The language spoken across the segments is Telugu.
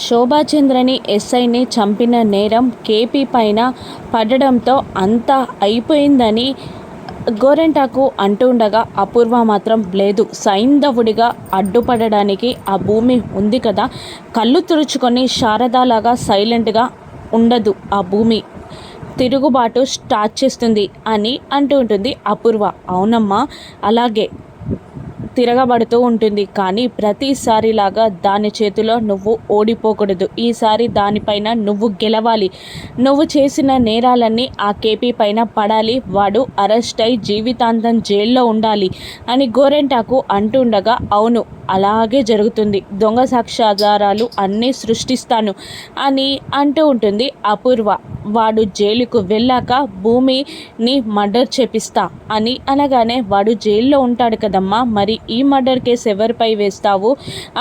శోభాచంద్రని ఎస్ఐని చంపిన నేరం కేపీ పైన పడడంతో అంతా అయిపోయిందని గోరెంటాకు అంటుండగా అపూర్వ మాత్రం లేదు. సైంధవుడిగా అడ్డుపడడానికి ఆ భూమి ఉంది కదా. కళ్ళు తుడుచుకొని శారదాలాగా సైలెంట్గా ఉండదు ఆ భూమి. తిరుగుబాటు స్టార్ట్ చేస్తుంది అని అంటూ ఉంటుంది అపూర్వ. అవునమ్మా అలాగే. తిరగబడుతూ ఉంటుంది. కానీ ప్రతిసారిలాగా దాని చేతిలో నువ్వు ఓడిపోకూడదు. ఈసారి దానిపైన నువ్వు గెలవాలి. నువ్వు చేసిన నేరాలన్నీ ఆ కేపీ పైన పడాలి. వాడు అరెస్ట్ అయి జీవితాంతం జైల్లో ఉండాలి అని గోరెంటాకు అంటుండగా అవును అలాగే జరుగుతుంది. దొంగ సాక్ష్యాధారాలు అన్నీ సృష్టిస్తాను అని అంటూ ఉంటుంది అపూర్వ. వాడు జైలుకు వెళ్ళాక భూమిని మర్డర్ చేపిస్తా అని అనగానే వాడు జైల్లో ఉంటాడు కదమ్మా మరి ఈ మర్డర్ కేసు ఎవరిపై వేస్తావు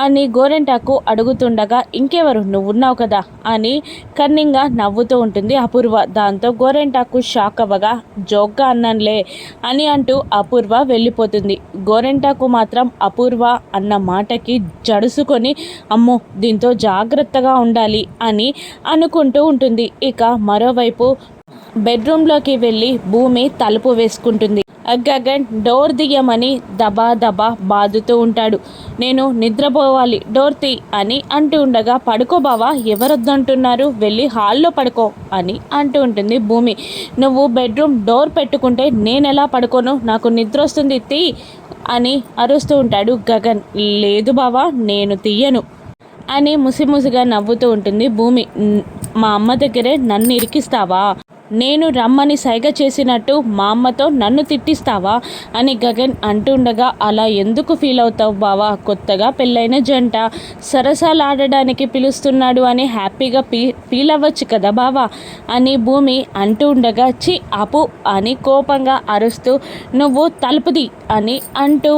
అని గోరెంటాకు అడుగుతుండగా ఇంకెవరు? నువ్వు ఉన్నావు కదా అని కన్నింగా నవ్వుతూ ఉంటుంది అపూర్వ. దాంతో గోరెంటాకు షాక్ అవ్వగా జోక్గా అన్నానులే అని అంటూ అపూర్వ వెళ్ళిపోతుంది. గోరెంటాకు మాత్రం అపూర్వ అన్న మాటకి జడుసుకొని అమ్మో దీంతో జాగ్రత్తగా ఉండాలి అని అనుకుంటూ ఉంటుంది. ఇక మరోవైపు బెడ్రూమ్లోకి వెళ్ళి భూమి తలుపు వేసుకుంటుంది. గగన్ డోర్ దియ్యమని దబా దబా బాదుతూ ఉంటాడు. నేను నిద్రపోవాలి డోర్ తీ అని అంటూ ఉండగా పడుకో బావా ఎవరొద్దంటున్నారు? వెళ్ళి హాల్లో పడుకో అని అంటూ ఉంటుంది భూమి. నువ్వు బెడ్రూమ్ డోర్ పెట్టుకుంటే నేను ఎలా పడుకోను? నాకు నిద్ర వస్తుంది తీ అని అరుస్తూ ఉంటాడు గగన్. లేదు బావా నేను తీయను అని ముసిముసిగా నవ్వుతూ ఉంటుంది భూమి. మా అమ్మ దగ్గరే నన్ను ఇరికిస్తావా? నేను రమ్మని సైగ చేసినట్టు మా అమ్మతో నన్ను తిట్టిస్తావా అని గగన్ అంటుండగా అలా ఎందుకు ఫీల్ అవుతావు బావా? కొత్తగా పెళ్ళైన జంట. సరసాలాడడానికి పిలుస్తున్నాడు అని హ్యాపీగా పీ ఫీల్ అవ్వచ్చు కదా బావా? అని భూమి అంటూ ఉండగా చి అపు అని కోపంగా అరుస్తూ నువ్వు తలుపుది అని అంటూ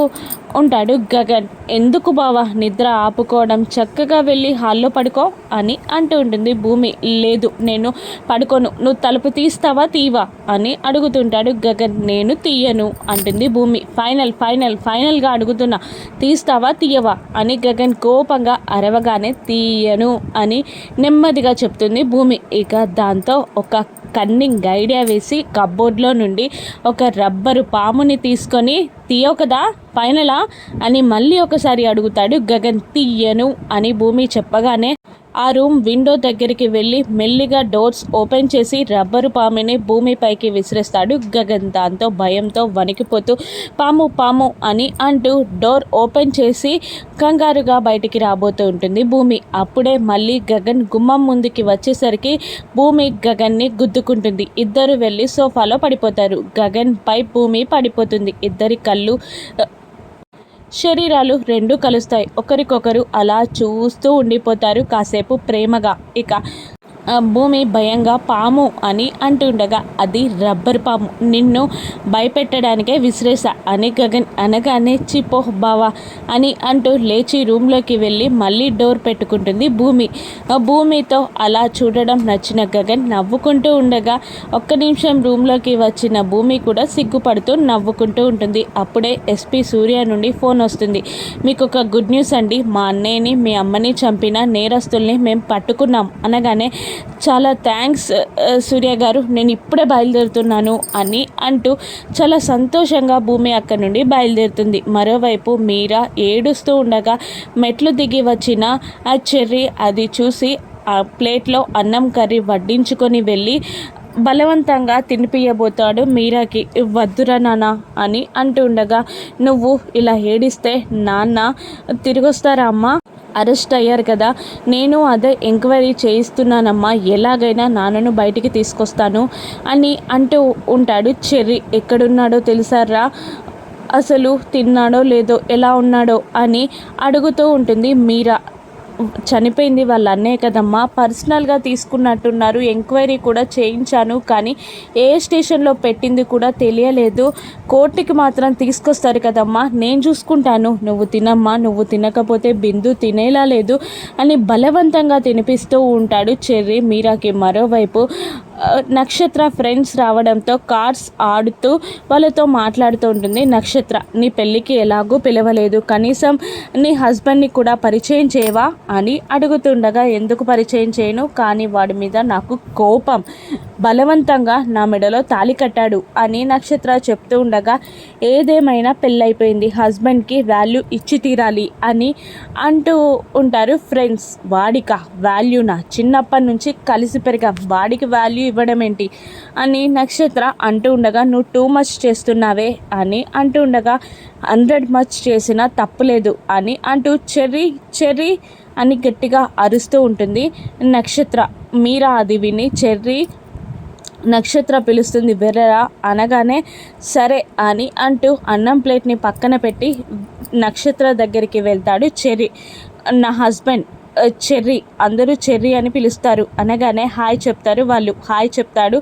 ఉంటాడు గగన్. ఎందుకు బావా నిద్ర ఆపుకోవడం? చక్కగా వెళ్ళి హాల్లో పడుకో అని అంటూ ఉంటుంది భూమి. లేదు నేను పడుకోను. నువ్వు తలుపు తీస్తావా? తీవా అని అడుగుతుంటాడు గగన్. నేను తీయను అంటుంది భూమి. ఫైనల్ ఫైనల్ ఫైనల్గా అడుగుతున్నా. తీస్తావా? తీయవా? అని గగన్ కోపంగా అరవగానే తీయను అని నెమ్మదిగా చెప్తుంది భూమి. ఇక దాంతో ఒక కన్నింగ్ ఐడియా వేసి కబ్బోర్డ్లో నుండి ఒక రబ్బరు పాముని తీసుకొని తీయవు కదా? ఫైనలా? అని మళ్ళీ ఒకసారి అడుగుతాడు గగన్. తీయను అని భూమి చెప్పగానే ఆ రూమ్ విండో దగ్గరికి వెళ్ళి మెల్లిగా డోర్స్ ఓపెన్ చేసి రబ్బరు పాముని భూమిపైకి విసిరేస్తాడు గగన్. దాంతో భయంతో వణికిపోతూ పాము పాము అని అంటూ డోర్ ఓపెన్ చేసి కంగారుగా బయటికి రాబోతూ ఉంటుంది భూమి. అప్పుడే మళ్ళీ గగన్ గుమ్మం ముందుకి వచ్చేసరికి భూమి గగన్ని గుద్దుకుంటుంది. ఇద్దరు వెళ్ళి సోఫాలో పడిపోతారు. గగన్ పై భూమి పడిపోతుంది. ఇద్దరి కళ్ళు శరీరాలు రెండు కలుస్తాయి. ఒకరికొకరు అలా చూస్తూ ఉండిపోతారు. కాసేపు ప్రేమగా. ఇక భూమి భయంగా పాము అని అంటుండగా అది రబ్బర్ పాము. నిన్ను భయపెట్టడానికే విసిరేసా అని గగన్ అనగానే చిపోహ్ బావా అని అంటూ లేచి రూమ్లోకి వెళ్ళి మళ్ళీ డోర్ పెట్టుకుంటుంది భూమి. భూమితో అలా చూడడం నచ్చిన గగన్ నవ్వుకుంటూ ఉండగా ఒక్క నిమిషం రూమ్లోకి వచ్చిన భూమి కూడా సిగ్గుపడుతూ నవ్వుకుంటూ ఉంటుంది. అప్పుడే ఎస్పీ సూర్య నుండి ఫోన్ వస్తుంది. మీకు ఒక గుడ్ న్యూస్ అండి. మా అన్నయ్యని మీ అమ్మని చంపిన నేరస్తుల్ని మేము పట్టుకున్నాం అనగానే చాలా థ్యాంక్స్ uh, సూర్య గారు నేను ఇప్పుడే బయలుదేరుతున్నాను అని అంటూ చాలా సంతోషంగా భూమి అక్కడి నుండి బయలుదేరుతుంది. మరోవైపు మీరా ఏడుస్తూ ఉండగా మెట్లు దిగి వచ్చిన ఆ చెర్రీ అది చూసి ఆ ప్లేట్లో అన్నం కర్రీ వడ్డించుకొని వెళ్ళి బలవంతంగా తినిపియబోతాడు మీరాకి వద్దురా నాన్న అని అంటుండగా నువ్వు ఇలా ఏడిస్తే నాన్న తిరిగొస్తారా అమ్మా? అరెస్ట్ అయ్యారు కదా. నేను అదే ఎంక్వైరీ చేయిస్తున్నానమ్మా. ఎలాగైనా నాన్నను బయటికి తీసుకొస్తాను అని అంటూ ఉంటాడు చెర్రీ. ఎక్కడున్నాడో తెలుసారా? అసలు తిన్నాడో లేదో? ఎలా ఉన్నాడో? అని అడుగుతూ ఉంటుంది మీరా. చనిపోయింది వాళ్ళ అన్నే కదమ్మా. పర్సనల్గా తీసుకున్నట్టున్నారు. ఎంక్వైరీ కూడా చేయించాను. కానీ ఏ స్టేషన్లో పెట్టింది కూడా తెలియలేదు. కోర్టుకి మాత్రం తీసుకొస్తారు కదమ్మా. నేను చూసుకుంటాను. నువ్వు తినమ్మా. నువ్వు తినకపోతే బిందు తినేలా లేదు అని బలవంతంగా తినిపిస్తూ ఉంటాడు చెర్రీ మీరాకి మరోవైపు. నక్షత్ర ఫ్రెండ్స్ రావడంతో కార్స్ ఆడుతూ వాళ్ళతో మాట్లాడుతూ ఉంటుంది. నక్షత్ర నీ పెళ్ళికి ఎలాగూ పిలవలేదు. కనీసం నీ హస్బెండ్ని కూడా పరిచయం చేయవా? అని అడుగుతుండగా ఎందుకు పరిచయం చేయను? కానీ వాడి మీద నాకు కోపం. బలవంతంగా నా మెడలో తాలి కట్టాడు అని నక్షత్ర చెప్తూ ఉండగా ఏదేమైనా పెళ్ళైపోయింది. హస్బెండ్కి వాల్యూ ఇచ్చి తీరాలి అని అంటూ ఉంటారు ఫ్రెండ్స్. వాడిక వాల్యూనా? చిన్నప్పటి నుంచి కలిసి పెరిగా. వాడికి వాల్యూ ఇవ్వడం ఏంటి? అని నక్షత్ర అంటూ ఉండగా నువ్వు టూ మచ్ చేస్తున్నావే అని అంటూ ఉండగా హండ్రెడ్ మచ్ చేసినా తప్పులేదు అని అంటూ చెర్రీ చెర్రీ అని గట్టిగా అరుస్తూ ఉంటుంది నక్షత్ర. మీరా అది విని చెర్రీ నక్షత్ర పిలుస్తుంది వెర్రరా అనగానే సరే అని అంటూ అన్నం ప్లేట్ని పక్కన పెట్టి నక్షత్ర దగ్గరికి వెళ్తాడు చెర్రీ. నా హస్బెండ్ చెర్రీ. అందరూ చెర్రీ అని పిలుస్తారు. అనగానే హాయ్ చెప్తారు వాళ్ళు. హాయ్ చెప్తాడు.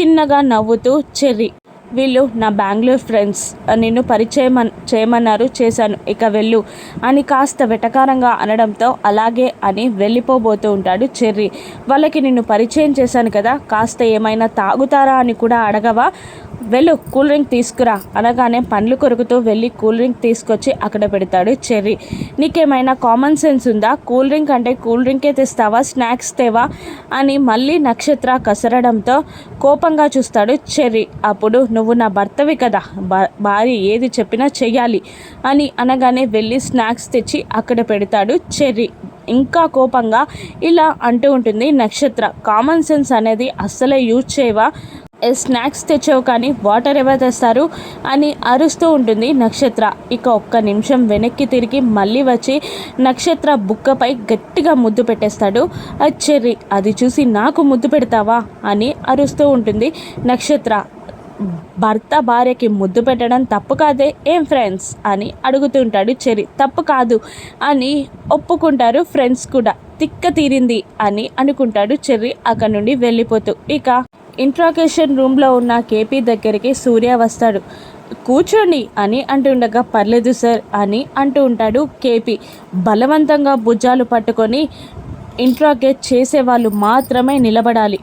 చిన్నగా నవ్వుతూ చెర్రీ. వీళ్ళు నా బెంగళూరు ఫ్రెండ్స్. నిన్ను పరిచయం చేయమన్నారు చేశాను. ఇక వెళ్ళు అని కాస్త వెటకారంగా అనడంతో అలాగే అని వెళ్ళిపోబోతూ ఉంటాడు చెర్రీ. వాళ్ళకి నిన్ను పరిచయం చేశాను కదా కాస్త ఏమైనా తాగుతారా అని కూడా అడగవా? వెళ్ళు కూల్ డ్రింక్ తీసుకురా అనగానే పండ్లు కొరుకుతూ వెళ్ళి కూల్ డ్రింక్ తీసుకొచ్చి అక్కడ పెడతాడు చెర్రీ. నీకేమైనా కామన్ సెన్స్ ఉందా? కూల్ డ్రింక్ అంటే కూల్ డ్రింకే తెస్తావా? స్నాక్స్ తేవా? అని మళ్ళీ నక్షత్ర కసరడంతో కోపంగా చూస్తాడు చెర్రీ. అప్పుడు నువ్వు నా భర్తవి కదా భార్య ఏది చెప్పినా చెయ్యాలి అని అనగానే వెళ్ళి స్నాక్స్ తెచ్చి అక్కడ పెడతాడు చెర్రీ. ఇంకా కోపంగా ఇలా అంటూ ఉంటుంది నక్షత్ర. కామన్ సెన్స్ అనేది అస్సలే యూజ్ చేయవా? స్నాక్స్ తెచ్చావు కానీ వాటర్ ఎవరు తెస్తారు అని అరుస్తూ ఉంటుంది నక్షత్ర. ఇక ఒక్క నిమిషం వెనక్కి తిరిగి మళ్ళీ వచ్చి నక్షత్ర బుక్కపై గట్టిగా ముద్దు పెట్టేస్తాడు. ఆ చెర్రీ అది చూసి నాకు ముద్దు పెడతావా అని అరుస్తూ ఉంటుంది నక్షత్ర. భర్త భార్యకి ముద్దు పెట్టడం తప్పు కాదే ఏం ఫ్రెండ్స్ అని అడుగుతుంటాడు చెరి తప్పు కాదు అని ఒప్పుకుంటారు ఫ్రెండ్స్ కూడా. తిక్క తీరింది అని అనుకుంటాడు చెర్రి అక్కడి నుండి వెళ్ళిపోతూ. ఇక ఇంట్రాగేషన్ రూమ్లో ఉన్న కేపీ దగ్గరికి సూర్య వస్తాడు. కూర్చోండి అని అంటుండగా పర్లేదు సార్ అని అంటూ ఉంటాడు కేపీ. బలవంతంగా భుజాలు పట్టుకొని ఇంట్రాగేట్ చేసే వాళ్ళు మాత్రమే నిలబడాలి.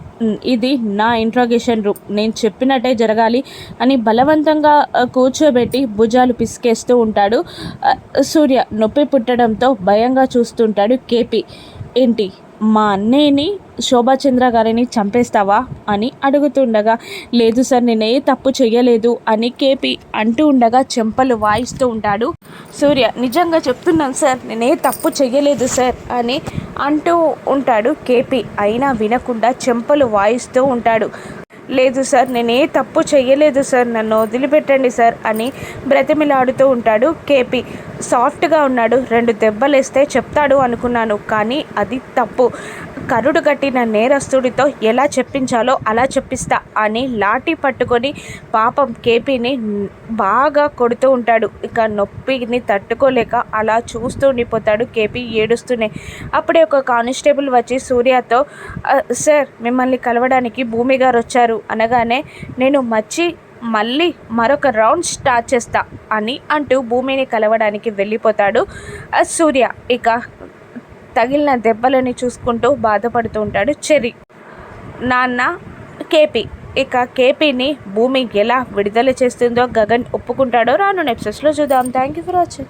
ఇది నా ఇంట్రాగేషన్ రూమ్. నేను చెప్పినట్టే జరగాలి అని బలవంతంగా కూర్చోబెట్టి భుజాలు పిసికేస్తూ ఉంటాడు సూర్య. నొప్పి పుట్టడంతో భయంగా చూస్తుంటాడు కేపీ. ఏంటి? మా అన్నయ్యని శోభాచంద్ర గారిని చంపేస్తావా అని అడుగుతుండగా లేదు సార్ నేనే తప్పు చేయలేదు అని కేపీ అంటూ ఉండగా చెంపలు వాయిస్తూ ఉంటాడు. సూర్య నిజంగా చెప్తున్నాను సార్ నేనే తప్పు చేయలేదు సార్ అని అంటూ ఉంటాడు కేపీ. అయినా వినకుండా చెంపలు వాయిస్తూ ఉంటాడు. లేదు సార్ నేనే తప్పు చేయలేదు సార్ నన్ను వదిలిపెట్టండి సార్ అని బ్రతిమిలాడుతూ ఉంటాడు కేపీ. సాఫ్ట్గా ఉన్నాడు రెండు దెబ్బలేస్తే చెప్తాడు అనుకున్నాను కానీ అది తప్పు. కరుడు కట్టిన నేరస్తుడితో ఎలా చెప్పించాలో అలా చెప్పిస్తా అని లాఠీ పట్టుకొని పాపం కేపీని బాగా కొడుతూ ఉంటాడు. ఇక నొప్పిని తట్టుకోలేక అలా చూస్తూ ఉండిపోతాడు కేపీ ఏడుస్తూనే. అప్పుడే ఒక కానిస్టేబుల్ వచ్చి సూర్యతో సార్ మిమ్మల్ని కలవడానికి భూమి గారు వచ్చారు. అనగానే నేను మచ్చి మళ్ళీ మరొక రౌండ్ స్టార్ట్ చేస్తా అని అంటూ భూమిని కలవడానికి వెళ్ళిపోతాడు సూర్య. ఇక తగిలిన దెబ్బలని చూసుకుంటూ బాధపడుతూ ఉంటాడు చెరి నాన్న కేపీ. ఇక కేపీని భూమి ఎలా విడుదల చేస్తుందో గగన్ ఒప్పుకుంటాడో రాను నెప్సెస్లో చూద్దాం. Thank you for watching